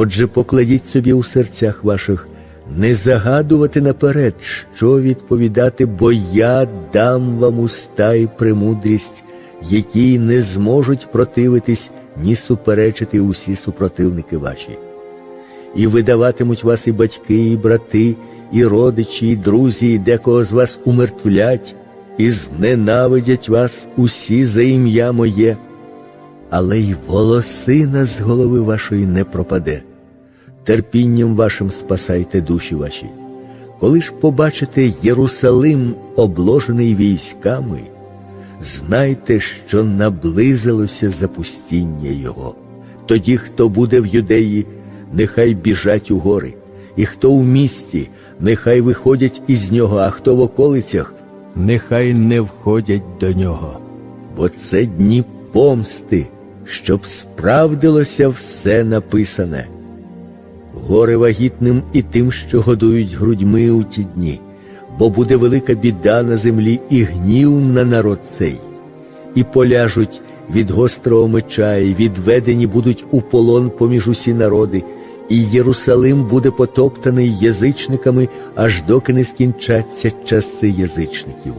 Отже, покладіть собі у серцях ваших не загадувати наперед, що відповідати, бо я дам вам уста і премудрість, які не зможуть противитись ні суперечити усі супротивники ваші. І видаватимуть вас і батьки, і брати, і родичі, і друзі, і декого з вас умертвлять, і зненавидять вас усі за ім'я моє, але й волосина з голови вашої не пропаде. Терпінням вашим спасайте душі ваші. Коли ж побачите Єрусалим, обложений військами, знайте, що наблизилося запустіння його. Тоді, хто буде в юдеї, нехай біжать у гори, і хто в місті, нехай виходять із нього, а хто в околицях, нехай не входять до нього. Бо це дні помсти, щоб справдилося все написане. Горе вагітним і тим, що годують грудьми у ті дні, бо буде велика біда на землі і гнів на народ цей, і поляжуть від гострого меча, і відведені будуть у полон поміж усі народи, і Єрусалим буде потоптаний язичниками, аж доки не скінчаться часи язичників.